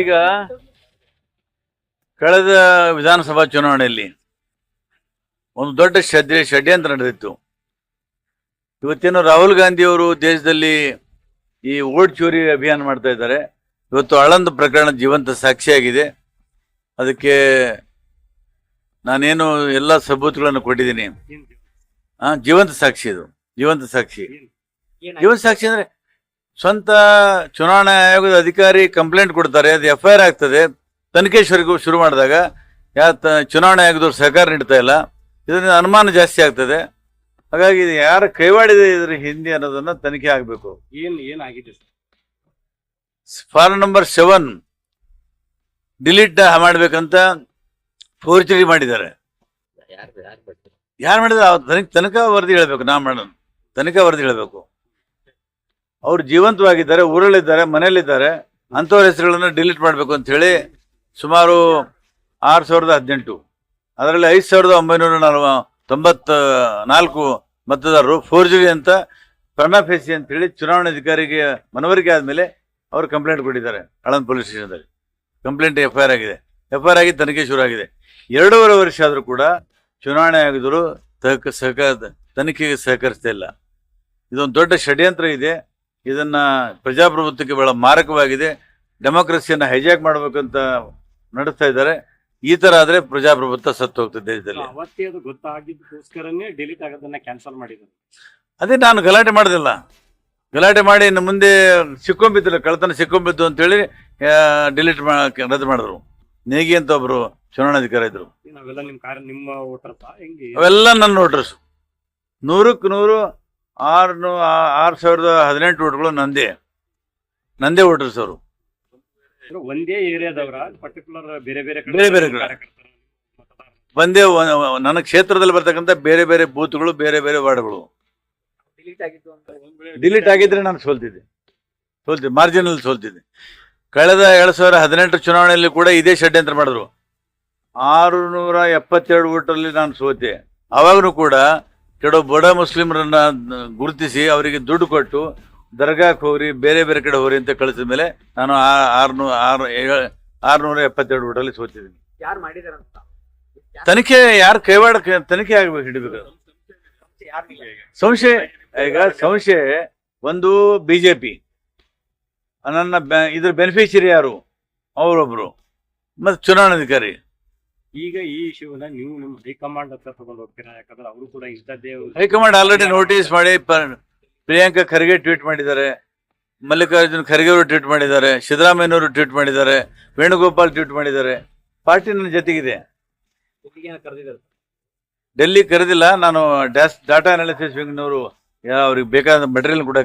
ಈಗ ಕಳೆದ ವಿಧಾನಸಭಾ ಚುನಾವಣೆಯಲ್ಲಿ ಒಂದು ದೊಡ್ಡ ಷಡ್ಯ ಷಡ್ಯಂತ್ರ ನಡೆದಿತ್ತು. ಇವತ್ತೇನು ರಾಹುಲ್ ಗಾಂಧಿ ಅವರು ದೇಶದಲ್ಲಿ ಈ ಓಟ್ ಚೋರಿ ಅಭಿಯಾನ ಮಾಡ್ತಾ ಇದ್ದಾರೆ. ಇವತ್ತು ಆಳಂದ ಪ್ರಕರಣ ಜೀವಂತ ಸಾಕ್ಷಿಯಾಗಿದೆ. ಅದಕ್ಕೆ ನಾನೇನು ಎಲ್ಲ ಸಬೂತುಗಳನ್ನು ಕೊಟ್ಟಿದ್ದೀನಿ. ಜೀವಂತ ಸಾಕ್ಷಿ ಇದು. ಜೀವಂತ ಸಾಕ್ಷಿ. ಜೀವಂತ ಸಾಕ್ಷಿ ಅಂದ್ರೆ ಸ್ವಂತ ಚುನಾವಣಾ ಆಯೋಗದ ಅಧಿಕಾರಿ ಕಂಪ್ಲೇಂಟ್ ಕೊಡ್ತಾರೆ ಅದು ಎಫ್ ಐ ಆರ್ ಆಗ್ತದೆ. ತನಿಖೆ ಶುರು ಶುರು ಮಾಡಿದಾಗ ಯಾ ತ- ಚುನಾವಣಾ ಆಯೋಗದವ್ರು ಸಹಕಾರ ನೀಡ್ತಾ ಇಲ್ಲ. ಇದರಿಂದ ಅನುಮಾನ ಜಾಸ್ತಿ ಆಗ್ತದೆ. ಹಾಗಾಗಿ ಇದು ಯಾರ ಕೈವಾಡಿದೆ ಇದ್ರ ಹಿಂದೆ ಅನ್ನೋದನ್ನ ತನಿಖೆ ಆಗಬೇಕು. ಏನು ಏನಾಗಿದೆ ಫಾರ್ಮ್ ನಂಬರ್ ಸೆವೆನ್ ಡಿಲೀಟ್ ಮಾಡ್ಬೇಕಂತ ಫೋರ್ಜರಿ ಮಾಡಿದ್ದಾರೆ. ಯಾರು ಮಾಡಿದ್ರೆ ತನಿಖಾ ವರದಿ ಹೇಳ್ಬೇಕು ನಾ ಮಾಡೋಣ ತನಿಖಾ ವರದಿ ಹೇಳ್ಬೇಕು. ಅವ್ರು ಜೀವಂತವಾಗಿದ್ದಾರೆ, ಊರಲ್ಲಿದ್ದಾರೆ, ಮನೆಯಲ್ಲಿದ್ದಾರೆ, ಅಂಥವ್ರ ಹೆಸರುಗಳನ್ನು ಡಿಲೀಟ್ ಮಾಡಬೇಕು ಅಂತ ಹೇಳಿ ಸುಮಾರು ಆರು ಸಾವಿರದ ಹದಿನೆಂಟು. ಅದರಲ್ಲಿ ಐದು ಸಾವಿರದ ಒಂಬೈನೂರ ನಲ್ವ ತೊಂಬತ್ತ ನಾಲ್ಕು ಮತದಾರರು ಫೋರ್ಜರಿ ಅಂತ ಫೆಸಿ ಅಂತ ಹೇಳಿ ಚುನಾವಣಾಧಿಕಾರಿಗೆ ಮನವರಿಕೆ ಆದಮೇಲೆ ಅವರು ಕಂಪ್ಲೇಂಟ್ ಕೊಟ್ಟಿದ್ದಾರೆ, ಆಳಂದ್ ಪೊಲೀಸ್ ಸ್ಟೇಷನ್ದಲ್ಲಿ ಕಂಪ್ಲೇಂಟ್ ಎಫ್ ಐ ಆರ್ ಆಗಿದೆ. ಎಫ್ ಐ ಆರ್ ಆಗಿ ತನಿಖೆ ಶುರು ಆಗಿದೆ. ಎರಡೂವರೆ ವರ್ಷ ಆದರೂ ಕೂಡ ಚುನಾವಣೆ ಆಗಿದ್ರು ತಹಕ, ಸಹಕಾರ, ತನಿಖೆಗೆ ಸಹಕರಿಸ್ತಾ ಇಲ್ಲ. ಇದೊಂದು ದೊಡ್ಡ ಷಡ್ಯಂತ್ರ ಇದೆ. ಇದನ್ನ ಪ್ರಜಾಪ್ರಭುತ್ವಕ್ಕೆ ಬಹಳ ಮಾರಕವಾಗಿದೆ. ಡೆಮೋಕ್ರಸಿಯನ್ನು ಹೈಜಾಕ್ ಮಾಡಬೇಕಂತ ನಡೆಸ್ತಾ ಇದ್ದಾರೆ. ಈ ತರ ಆದ್ರೆ ಪ್ರಜಾಪ್ರಭುತ್ವ ಸತ್ತು ಹೋಗ್ತದೆ ದೇಶದಲ್ಲಿ ಅವತ್ತೇ ಅದು ಗೊತ್ತಾಗಿದ್ದಕ್ಕೋಸ್ಕರನೇ ಡಿಲೀಟ್ ಆಗೋದನ್ನ ಕ್ಯಾನ್ಸಲ್ ಮಾಡಿದ್ರು ಅದೇ ನಾನು ಗಲಾಟೆ ಮಾಡೋದಿಲ್ಲ. ಗಲಾಟೆ ಮಾಡಿ ಇನ್ನು ಮುಂದೆ ಸಿಕ್ಕೊಂಬಿದ್ದಿಲ್ಲ ಕಳ್ತನ ಸಿಕ್ಕೊಂಬಿದ್ದು ಅಂತೇಳಿ ಡಿಲೀಟ್ ರದ್ದು ಮಾಡಿದ್ರು. ನೇಗಿ ಅಂತ ಒಬ್ರು ಚುನಾವಣಾಧಿಕಾರಿ ಇದ್ರು. ನಿಮ್ಮ ಹೆಂಗೆ? ಅವೆಲ್ಲ ನನ್ನ ವೋಟರ್ಸ್. ನೂರಕ್ಕೆ ನೂರು ಆರು ಆರು ಸಾವಿರದ ಹದಿನೆಂಟು ಓಟ್ಗಳು ನಂದೇ. ನಂದೇ ವೋಟರ್ಸ್ ಅವರು ಒಂದೇ ಏರಿಯಾದವರ ಪರ್ಟಿಕ್ಯುಲರ್ ಬೇರೆ ಬೇರೆ ಕಡೆ ಬೇರೆ ಬೇರೆ ಕಡೆ. ಒಂದೇ ಒ- ನನ್ನ ಕ್ಷೇತ್ರದಲ್ಲಿ ಬರ್ತಕ್ಕಂಥ ಬೇರೆ ಬೇರೆ ಬೂತ್ಗಳು ಬೇರೆ ಬೇರೆ ವಾರ್ಡ್ಗಳು. ಡಿಲೀಟ್ ಆಗಿದ್ರೆ ನಾನು ಸೋಲ್ತಿದ್ದೆ. ಸೋಲ್ತಿದ್ದೆ ಮಾರ್ಜಿನಲ್ಲಿ ಸೋಲ್ತಿದ್ದೆ. ಕಳೆದ ಎರಡ್ ಸಾವಿರ ಹದಿನೆಂಟು ಚುನಾವಣೆಯಲ್ಲಿ ಕೂಡ ಇದೇ ಷಡ್ಯಂತ್ರ ಮಾಡಿದ್ರು. ಆರುನೂರ ಎಪ್ಪತ್ತೆರಡು ಓಟಲ್ಲಿ ನಾನು ಸೋತೆ. ಆವಾಗಲೂ ಕೂಡ ಕೆಲವು ಬಡ ಮುಸ್ಲಿಮರನ್ನ ಗುರುತಿಸಿ ಅವರಿಗೆ ದುಡ್ಡು ಕೊಟ್ಟು ದರ್ಗಾಕ್ ಹೋಗ್ರಿ ಬೇರೆ ಬೇರೆ ಕಡೆ ಹೋಗ್ರಿ ಅಂತ ಕಳಿಸಿದ ಮೇಲೆ ನಾನು ಆರು ಆರುನೂರ ಎಪ್ಪತ್ತೆರಡು ಓಟಲ್ಲಿ ಸೋತಿದ್ದೀನಿ. ಯಾರು ತನಿಖೆ ಯಾರು ಕೈವಾಡ ತನಿಖೆ ಆಗ್ಬೇಕು ಹಿಡಿಬೇಕು. ಸಂಶಯ ಈಗ ಸಂಶಯ ಒಂದು ಬಿಜೆಪಿ ನನ್ನ ಇದ್ರ ಬೆನಿಫಿಷರಿ ಯಾರು? ಅವರೊಬ್ರು. ಮತ್ತೆ ಚುನಾವಣಾಧಿಕಾರಿ. ಈಗ ಈ ಇಶ್ಯೂನ ನೀವು ನಿಮ್ ಹೈಕಮಾಂಡ್ ಹತ್ರ ತಗೊಂಡು ಹೋಗ್ತೀರಾ? ಯಾಕಂದ್ರೆ ಅವರು ಕೂಡ ಇಂಥದ್ದೇ ಹೈಕಮಾಂಡ್ ಆಲ್ರೆಡಿ ನೋಟಿಸ್ ಮಾಡಿ ಪ್ರಿಯಾಂಕಾ ಖರ್ಗೆ ಟ್ವೀಟ್ ಮಾಡಿದ್ದಾರೆ ಮಲ್ಲಿಕಾರ್ಜುನ್ ಖರ್ಗೆ ಅವರು ಟ್ವೀಟ್ ಮಾಡಿದ್ದಾರೆ ಸಿದ್ದರಾಮಯ್ಯನವರು ಟ್ವೀಟ್ ಮಾಡಿದ್ದಾರೆ ವೇಣುಗೋಪಾಲ್ ಟ್ವೀಟ್ ಮಾಡಿದ್ದಾರೆ. ಪಾರ್ಟಿ ನನ್ನ ಜೊತೆಗಿದೆ. ಡೆಲ್ಲಿ ಕರೆದಿಲ್ಲ ನಾನು ಡ್ಯಾಸ್ ಡಾಟಾ ಅನಾಲಿಸಿಸ್ ವಿಂಗ್ನವರು ಅವ್ರಿಗೆ ಬೇಕಾದ ಮೆಟೀರಿಯಲ್ ಕೂಡ